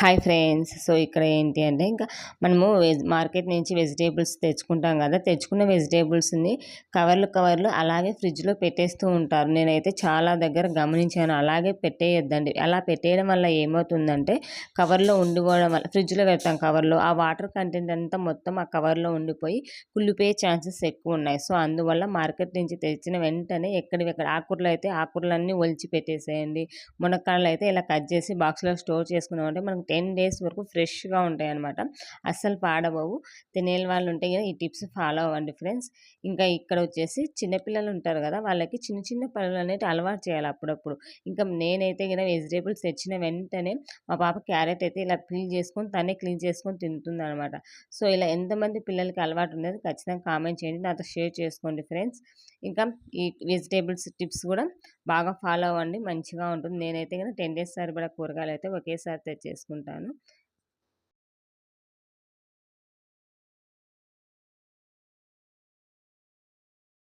Hi friends. So ఇక్కడ ఏంటి అంటే ఇంకా మనము వెజ్ మార్కెట్ నుంచి వెజిటేబుల్స్ తెచ్చుకుంటాం కదా. తెచ్చుకున్న వెజిటేబుల్స్ని కవర్లు కవర్లు అలాగే ఫ్రిడ్జ్లో పెట్టేస్తూ ఉంటారు. నేనైతే చాలా దగ్గర గమనించాను. అలాగే పెట్టేయొద్దండి. అలా పెట్టేయడం వల్ల ఏమవుతుందంటే కవర్లో ఉండిపోవడం వల్ల ఫ్రిడ్జ్లో పెడతాం కవర్లో ఆ వాటర్ కంటెంట్ అంతా మొత్తం ఆ కవర్లో ఉండిపోయి కుళ్ళిపోయే ఛాన్సెస్ ఎక్కువ ఉన్నాయి. సో అందువల్ల మార్కెట్ నుంచి తెచ్చిన వెంటనే ఎక్కడివెక్కడ ఆకుకూరలు అయితే ఆకుకూరలన్నీ ఒలిచి పెట్టేసేయండి. మునక్కాడలు అయితే ఇలా కట్ చేసి బాక్స్లో స్టోర్ చేసుకున్నామంటే మనకు టెన్ డేస్ వరకు ఫ్రెష్గా ఉంటాయి అనమాట అస్సలు పాడబోవు తినేల వాళ్ళు ఉంటే కదా ఈ టిప్స్ ఫాలో అవ్వండి ఫ్రెండ్స్. ఇంకా ఇక్కడ వచ్చేసి చిన్నపిల్లలు ఉంటారు కదా వాళ్ళకి చిన్న చిన్న పనులు అనేవి అలవాటు చేయాలి అప్పుడప్పుడు. ఇంకా నేనైతే కదా వెజిటేబుల్స్ తెచ్చిన వెంటనే మా పాప క్యారెట్ అయితే ఇలా క్లీన్ చేసుకొని తనే క్లీన్ చేసుకొని తింటుంది అనమాట సో ఇలా ఎంతమంది పిల్లలకి అలవాటు ఉండేది ఖచ్చితంగా కామెంట్ చేయండి. నాతో షేర్ చేసుకోండి ఫ్రెండ్స్. ఇంకా ఈ వెజిటేబుల్స్ టిప్స్ కూడా బాగా ఫాలో అవ్వండి. మంచిగా ఉంటుంది. నేనైతే కదా టెన్ డేస్ సరిపడా కూరగాయలు అయితే ఒకేసారి తెచ్చేసుకుంటాను. చేసుకుంటాను